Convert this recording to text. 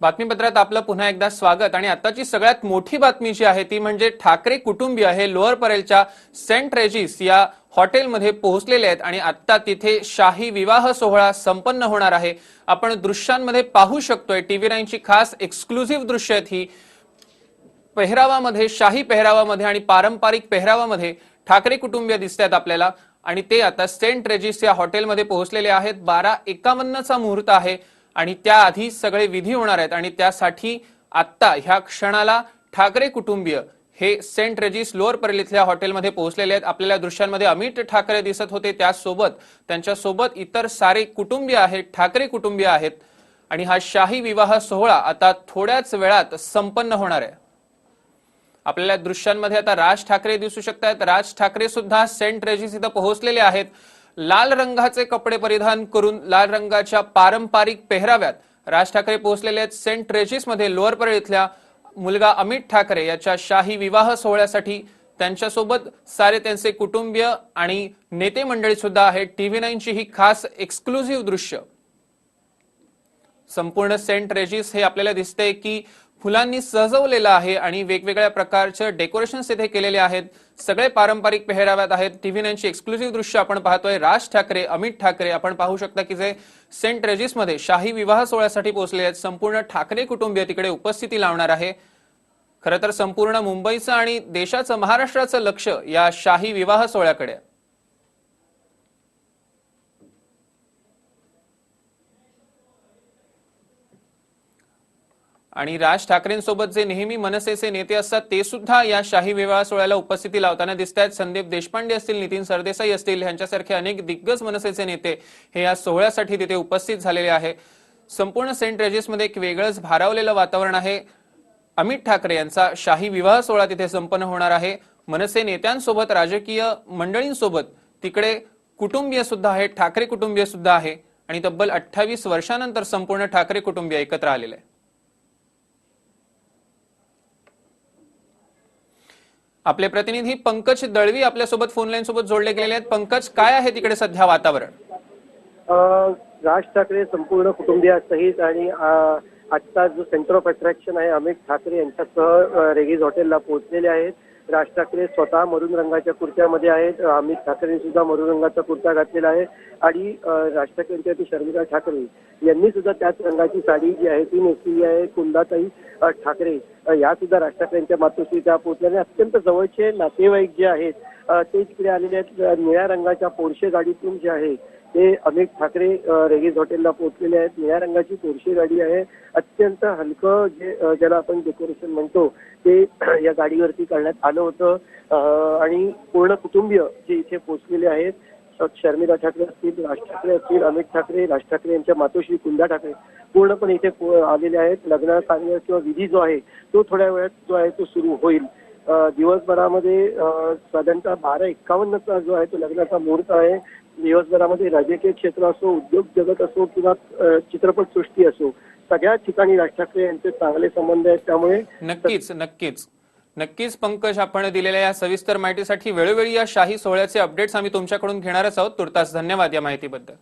बातमीपत्रात आपलं पुन्हा एकदा स्वागत. आणि आताची सगळ्यात मोठी बातमी जी आहे ती म्हणजे ठाकरे कुटुंबीय हे लोअर परेलच्या सेंट रेजिस या हॉटेलमध्ये पोहोचलेले आहेत आणि आता तिथे शाही विवाह सोहळा संपन्न होणार आहे. आपण दृश्यांमध्ये पाहू शकतोय टीव्ही नाईनची खास एक्सक्लुझिव्ह दृश्य आहेत ही. पेहरावामध्ये शाही पेहरावामध्ये आणि पारंपरिक पेहरावामध्ये ठाकरे कुटुंबीय दिसत आहेत आपल्याला. आणि ते आता सेंट रेजिस या हॉटेलमध्ये पोहोचलेले आहेत. बारा एकावन्नचा मुहूर्त आहे. आणि त्याआधी सगळे विधी होणार आहेत आणि त्यासाठी आत्ता ह्या क्षणाला ठाकरे कुटुंबीय हे सेंट रेजिस लोअर परेल हॉटेलमध्ये पोहोचलेले आहेत. आपल्याला दृश्यांमध्ये अमित ठाकरे दिसत होते. त्यासोबत त्यांच्यासोबत इतर सारे कुटुंबीय आहेत ठाकरे कुटुंबीय आहेत. आणि हा शाही विवाह सोहळा आता थोड्याच वेळात संपन्न होणार आहे. आपल्याला दृश्यांमध्ये आता राज ठाकरे दिसू शकतात राज ठाकरे सुद्धा सेंट रेजिस इथं पोहोचलेले आहेत. लाल रंगाचे कपडे परिधान करून लाल रंगाच्या पारंपरिक पेहराव्यात राज ठाकरे पोहोचलेले आहेत. सेंट ट्रेजिसमध्ये लोअर परेल इथल्या मुलगा अमित ठाकरे याच्या शाही विवाह सोहळ्यासाठी त्यांच्यासोबत सारे त्यांचे कुटुंबीय आणि नेते मंडळी सुद्धा आहेत. टीव्ही नाईनची ही खास एक्सक्लुझिव्ह दृश्य. संपूर्ण सेंट रेजिस हे आपल्याला दिसते की फुलांनी सजवलेलं आहे आणि वेगवेगळ्या प्रकारचे डेकोरेशन्स इथे केलेले आहेत. सगळे पारंपरिक पेहराव्यात आहेत. टीव्ही नाईनची एक्सक्लुसिव्ह दृश्य आपण पाहतोय. राज ठाकरे अमित ठाकरे आपण पाहू शकता की जे सेंट रेजिसमध्ये शाही विवाह सोहळ्यासाठी पोहोचले आहेत. संपूर्ण ठाकरे कुटुंबीय तिकडे उपस्थिती लावणार आहे. खरं तर संपूर्ण मुंबईचं आणि देशाचं महाराष्ट्राचं लक्ष या शाही विवाह सोहळ्याकडे आहे. आणि राज ठाकरेंसोबत जे नेहमी मनसेचे नेते असतात ते सुद्धा या शाही विवाह सोहळ्याला उपस्थिती लावताना दिसत आहेत संदीप देशपांडे असतील नितीन सरदेसाई असतील यांच्यासारखे अनेक दिग्गज मनसेचे नेते हे या सोहळ्यासाठी तिथे उपस्थित झालेले आहे. संपूर्ण सेंट रेजिसमध्ये एक वेगळंच भारावलेलं वातावरण आहे. अमित ठाकरे यांचा शाही विवाह सोहळा तिथे संपन्न होणार आहे. मनसे नेत्यांसोबत राजकीय मंडळींसोबत तिकडे कुटुंबीय सुद्धा आहे ठाकरे कुटुंबीय सुद्धा आहे. आणि तब्बल अठ्ठावीस वर्षानंतर संपूर्ण ठाकरे कुटुंबीय एकत्र आलेले आहे. आपले प्रतिनिधी पंकज दळवी आपल्यासोबत फोन लाईन सोबत जोडले गेलेले आहेत. पंकज काय आहे तिकडे सध्या वातावरण? राज ठाकरे संपूर्ण कुटुंबियासहित आणि आजचा जो सेंटर ऑफ अट्रॅक्शन आहे अमित ठाकरे यांच्यासह रेगीज हॉटेलला पोहोचलेले आहेत. राज ठाकरे स्वतः मरून रंगाच्या कुर्त्यामध्ये आहेत. अमित ठाकरे सुद्धा मरून रंगाचा कुर्ता घातलेला आहे. आणि राज ठाकरेंच्या ती शर्मिला ठाकरे यांनी सुद्धा त्याच रंगाची साडी जी आहे ती नेसलेली आहे. कुंदाताई ठाकरे या सुद्धा राज ठाकरेंच्या मातोश्री त्या पोहोचल्या आणि अत्यंत जवळचे नातेवाईक जे आहेत ते तिकडे आलेले आहेत. निळ्या रंगाच्या पोरशे गाडीतून जे आहे ते अमित ठाकरे अ, रेगीज हॉटेलला पोहोचलेले आहेत. निळ्या रंगाची पोरशे गाडी आहे. अत्यंत हलकं जे ज्याला आपण डेकोरेशन म्हणतो ते या गाडीवरती करण्यात आलं होतं. आणि पूर्ण कुटुंबीय जे इथे पोहोचलेले आहेत शर्मिला ठाकरे असतील राज ठाकरे असतील अमित ठाकरे राज ठाकरे यांच्या मातोश्री कुंदा ठाकरे पूर्णपणे इथे पो- आलेले आहेत. लग्न कार्य किंवा विधी जो आहे तो थोड्या वेळात जो आहे तो सुरू होईल. दिवसभरामध्ये साधारणतः बारा एक्कावन्नचा जो आहे तो लग्नाचा मुहूर्त आहे. दिवसभरामध्ये राजकीय क्षेत्र असो उद्योग जगत असो किंवा चित्रपट सृष्टी असो सगळ्या ठिकाणी राज ठाकरे यांचे चांगले संबंध आहेत. त्यामुळे नक्कीच नक्कीच. नक्कीच पंकज आपण दिलेल्या या सविस्तर माहितीसाठी वेळोवेळी या शाही सोहळ्याचे अपडेट्स आम्ही तुमच्याकडून घेणारच आहोत. तुर्तास धन्यवाद या माहितीबद्दल.